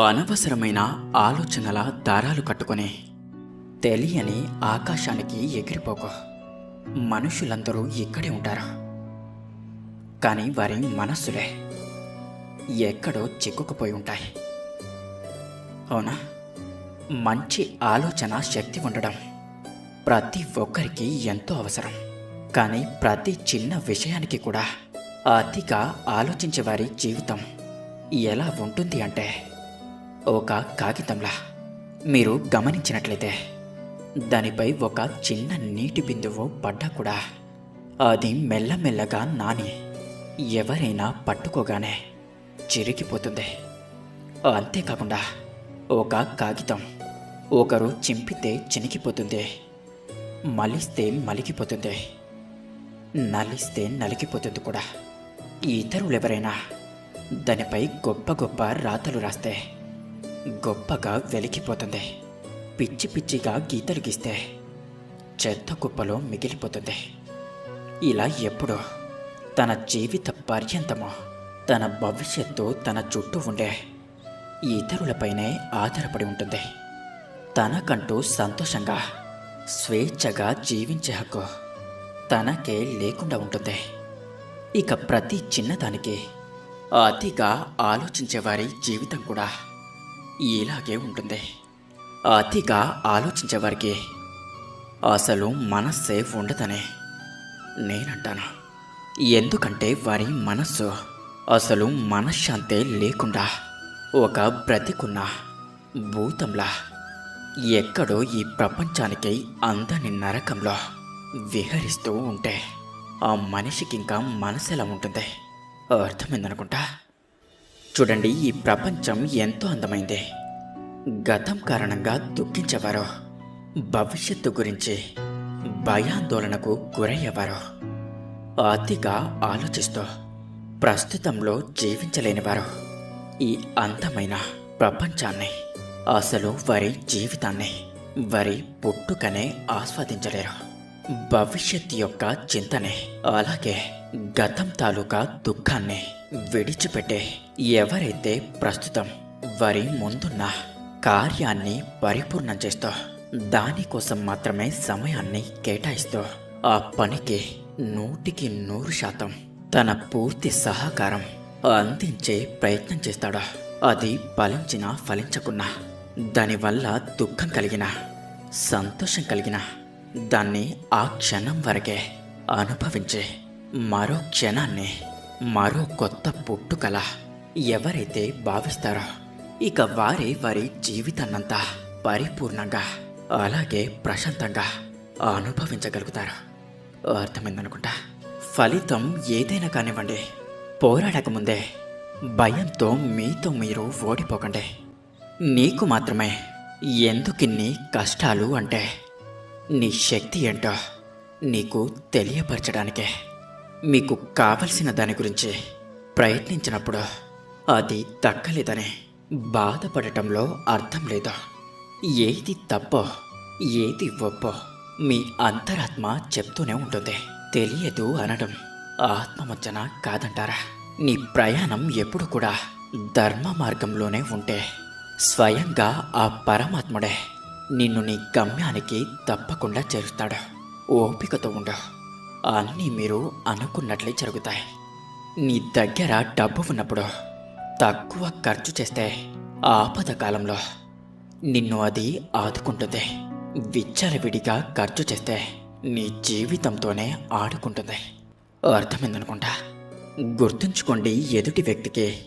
అనవసరమైన ఆలోచనల దారాలు కట్టుకొని. తెలియని ఆకాశానికి ఎగిరిపోకు. మనుషులందరూ ఇక్కడే ఉంటారు? కానీ వారి మనస్సులే ఎక్కడో చిక్కుకుపోయి ఉంటాయి. అవునా? మంచి ఆలోచన శక్తి ఉండడం ప్రతి ఒక్కరికి ఎంతో అవసరం. కానీ ప్రతి చిన్న విషయానికి కూడా అతిగా ఆలోచించే వారి జీవితం ఎలా ఉంటుంది అంటే ఒక కాగితంలా. మీరు గమనించినట్లయితే దానిపై ఒక చిన్న నీటి బిందువు పడ్డా కూడా అది మెల్లమెల్లగా నాని ఎవరైనా పట్టుకోగానే చిరిగిపోతుంది. అంతేకాకుండా ఒక కాగితం ఒకరు చింపితే చినిగిపోతుంది మలిస్తే మలిగిపోతుంది నలిస్తే నలిగిపోతుంది కూడా. ఇతరులు ఎవరైనా దానిపై గొప్ప గొప్ప రాతలు రాస్తే గొప్పగా వెలికిపోతుంది. పిచ్చి పిచ్చిగా గీతలు గీస్తే చెత్త కుప్పలో మిగిలిపోతుంది. ఇలా ఎప్పుడో తన జీవిత పర్యంతము తన భవిష్యత్తు తన చుట్టూ ఉండే ఇతరులపైనే ఆధారపడి ఉంటుంది. తనకంటూ సంతోషంగా స్వేచ్ఛగా జీవించే హక్కు తనకే లేకుండా ఉంటుంది. ఇక ప్రతి చిన్నదానికి అతిగా ఆలోచించేవారి జీవితం కూడా. ఇలాగే ఉంటుంది. అతిగా ఆలోచించేవారికి. అసలు మనస్సే ఉండదనే. నేనంటాను? ఎందుకంటే వారి మనస్సు అసలు మనశ్శాంతే లేకుండా ఒక బ్రతికున్న భూతంలా. ఎక్కడో ఈ ప్రపంచానికి అందని నరకంలో విహరిస్తూ ఉంటే ఆ మనిషికి ఇంకా మనసు ఎలా ఉంటుంది? అర్థమైందనుకుంటా? చూడండి ఈ ప్రపంచం ఎంతో అందమైంది. గతం కారణంగా దుఃఖించేవారు భవిష్యత్తు గురించి భయాందోళనకు గురయ్యేవారు అతిగా ఆలోచిస్తూ ప్రస్తుతంలో జీవించలేనివారు ఈ అందమైన ప్రపంచాన్ని అసలు వారి జీవితాన్ని వారి పుట్టుకనే ఆస్వాదించలేరు. భవిష్యత్ యొక్క చింతనే అలాగే గతం తాలూకా దుఃఖాన్ని విడిచిపెట్టే. ఎవరైతే ప్రస్తుతం వారి ముందున్న కార్యాన్ని పరిపూర్ణం చేస్తూ దానికోసం మాత్రమే సమయాన్ని కేటాయిస్తూ ఆ పనికి నూటికి నూరు శాతం తన పూర్తి సహకారం అందించే ప్రయత్నం చేస్తాడు? అది ఫలించినా ఫలించకున్నా దానివల్ల దుఃఖం కలిగిన సంతోషం కలిగిన దాన్ని ఆ క్షణం వరకే అనుభవించే మరో క్షణాన్ని మరో కొత్త పుట్టుకల ఎవరైతే భావిస్తారో ఇక వారే వారి జీవితాన్నంతా పరిపూర్ణంగా అలాగే ప్రశాంతంగా అనుభవించగలుగుతారు. అర్థమైందనుకుంటా? ఫలితం ఏదైనా కానివ్వండి. పోరాడకముందే భయంతో మీతో మీరు ఓడిపోకండి. నీకు మాత్రమే ఎందుకిన్ని కష్టాలు అంటే నీ శక్తి ఏంటో నీకు తెలియపరచడానికే. మీకు కావలసిన దాని గురించి ప్రయత్నించినప్పుడు అది దక్కలేదని బాధపడటంలో అర్థం లేదు? ఏది తప్పో ఏది ఒప్పో మీ అంతరాత్మ చెప్తూనే ఉంటుంది. తెలియదు అనడం ఆత్మవచ్చన కాదంటారా? నీ ప్రయాణం ఎప్పుడు కూడా ధర్మ మార్గంలోనే ఉంటే స్వయంగా ఆ పరమాత్ముడే నిన్ను నీ గమ్యానికి తప్పకుండా చేరుస్తాడు. ఓపికతో ఉండు. అన్నీ మీరు అనుకున్నట్లే జరుగుతాయి. నీ దగ్గర డబ్బు ఉన్నప్పుడు తక్కువ ఖర్చు చేస్తే ఆపద కాలంలో నిన్ను అది ఆదుకుంటుంది. విచ్చలవిడిగా ఖర్చు చేస్తే నీ జీవితంతోనే ఆడుకుంటుంది. అర్థమైందనుకుంటా? గుర్తుంచుకోండి ఎదుటి వ్యక్తికి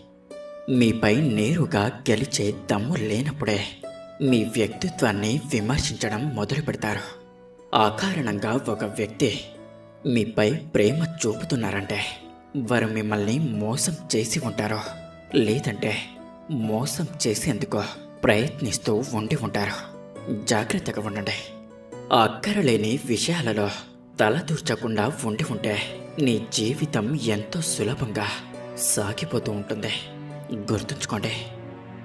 మీపై నేరుగా గెలిచే దమ్ము లేనప్పుడే మీ వ్యక్తిత్వాన్ని విమర్శించడం మొదలు పెడతారు ఆ కారణంగా ఒక వ్యక్తి మీపై ప్రేమ చూపుతున్నారంటే వారు మిమ్మల్ని మోసం చేసి ఉంటారో లేదంటే మోసం చేసేందుకు ప్రయత్నిస్తూ ఉండి ఉంటారు. జాగ్రత్తగా ఉండండి. అక్కరలేని విషయాలలో తలదూర్చకుండా ఉండి ఉంటే నీ జీవితం ఎంతో సులభంగా సాగిపోతూ ఉంటుంది. గుర్తుంచుకోండి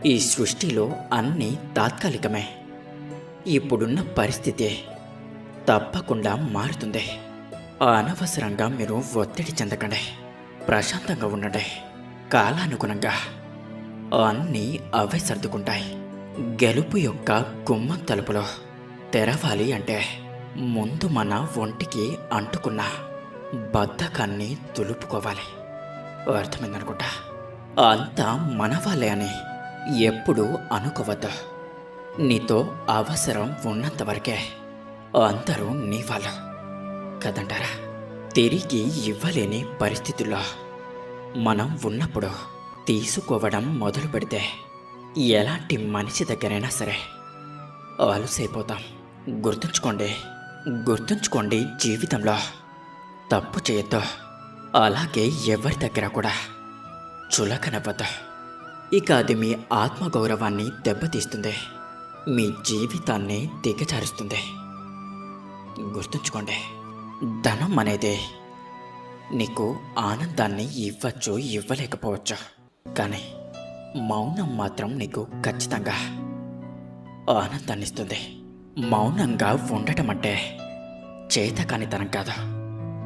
ఈ సృష్టిలో అన్నీ తాత్కాలికమే. ఇప్పుడున్న పరిస్థితి తప్పకుండా మారుతుంది. అనవసరంగా మీరు ఒత్తిడి చెందకండి. ప్రశాంతంగా ఉండండి. కాలానుగుణంగా అన్నీ అవే సర్దుకుంటాయి. గెలుపు యొక్క గుమ్మం తలుపులో తెరవాలి అంటే ముందు మన ఒంటికి అంటుకున్న బద్ధకాన్ని తులుపుకోవాలి అర్థమైందనుకుంటా? అంతా మన వాళ్ళే అని ఎప్పుడూ అనుకోవద్దు. నీతో అవసరం ఉన్నంతవరకే అందరూ నీ వాళ్ళు. కదంటారా? తిరిగి ఇవ్వలేని పరిస్థితుల్లో మనం ఉన్నప్పుడు తీసుకోవడం మొదలు పెడితే ఎలాంటి మనిషి దగ్గరైనా సరే అలసైపోతాం గుర్తుంచుకోండి గుర్తుంచుకోండి జీవితంలో. తప్పు చేయొద్దు అలాగే ఎవరి దగ్గర కూడా చులకనవ్వద్దు. ఇక అది మీ ఆత్మగౌరవాన్ని దెబ్బతీస్తుంది మీ జీవితాన్ని దిగజారుస్తుంది. గుర్తుంచుకోండి ధనం అనేది. నీకు ఆనందాన్ని ఇవ్వచ్చు ఇవ్వలేకపోవచ్చు? కానీ మౌనం మాత్రం నీకు ఖచ్చితంగా ఆనందాన్ని ఇస్తుంది మౌనంగా ఉండటం అంటే చేతకానితనం కాదు.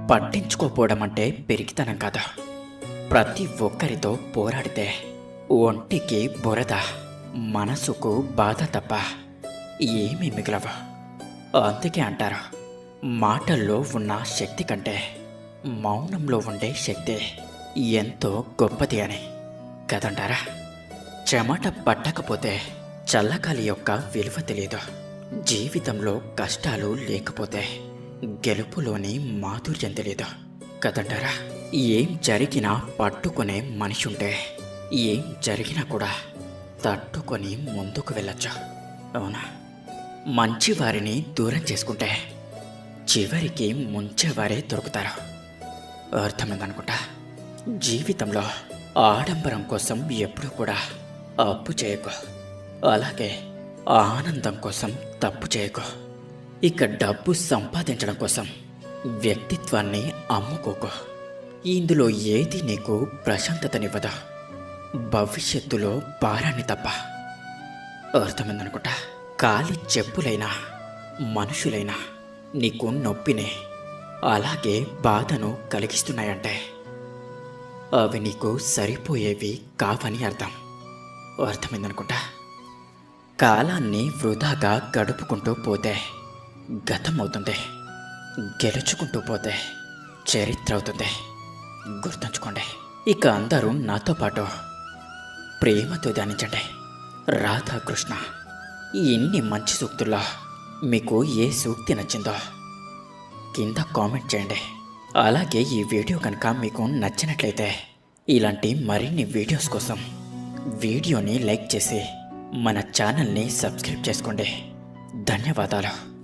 పట్టించుకోపోవడం అంటే పెరిగితనం కాదు. ప్రతి ఒక్కరితో పోరాడితే ఒంటికి బురద మనసుకు బాధ తప్ప ఏమీ మిగలవు. అందుకే అంటారు మాటల్లో ఉన్న శక్తి కంటే మౌనంలో ఉండే శక్తి ఎంతో గొప్పది అని. కదంటారా? చెమట పట్టకపోతే చల్లకాలి యొక్క విలువ తెలియదు జీవితంలో కష్టాలు లేకపోతే గెలుపులోని మాధుర్యం తెలియదు కదంటారా? ఏం జరిగినా పట్టుకునే మనిషి ఉంటే ఏం జరిగినా కూడా తట్టుకొని ముందుకు వెళ్ళొచ్చు. అవునా? మంచి వారిని దూరం చేసుకుంటే చివరికి ముంచేవారే దొరుకుతారు. అర్థమైందనుకుంటా? జీవితంలో ఆడంబరం కోసం ఎప్పుడు కూడా అప్పు చేయకు. అలాగే ఆనందం కోసం తప్పు చేయకు. ఇక డబ్బు సంపాదించడం కోసం వ్యక్తిత్వాన్ని అమ్ముకోకు. ఇందులో ఏది నీకు ప్రశాంతతనివ్వదు. భవిష్యత్తులో భారాన్ని తప్ప. అర్థమైందనుకుంటా? కాలి చెప్పులైనా మనుషులైనా నీకు నొప్పిని. అలాగే బాధను కలిగిస్తున్నాయంటే. అవి నీకు సరిపోయేవి కావని అర్థం. అర్థమైందనుకుంటా? కాలాన్ని వృధాగా గడుపుకుంటూ పోతే గతం అవుతుంది గెలుచుకుంటూ పోతే చరిత్ర అవుతుంది గుర్తుంచుకోండి. ఇక అందరూ నాతో పాటు ప్రేమతో ధ్యానించండి. రాధాకృష్ణ ఇన్ని మంచి సూక్తుల్లో మీకు ఏ సూక్తి నచ్చిందో కింద కామెంట్ చేయండి. అలాగే ఈ వీడియో కనుక మీకు నచ్చినట్లయితే ఇలాంటి మరిన్ని వీడియోస్ కోసం వీడియోని లైక్ చేసి మన ఛానల్ని సబ్స్క్రైబ్ చేసుకోండి. ధన్యవాదాలు.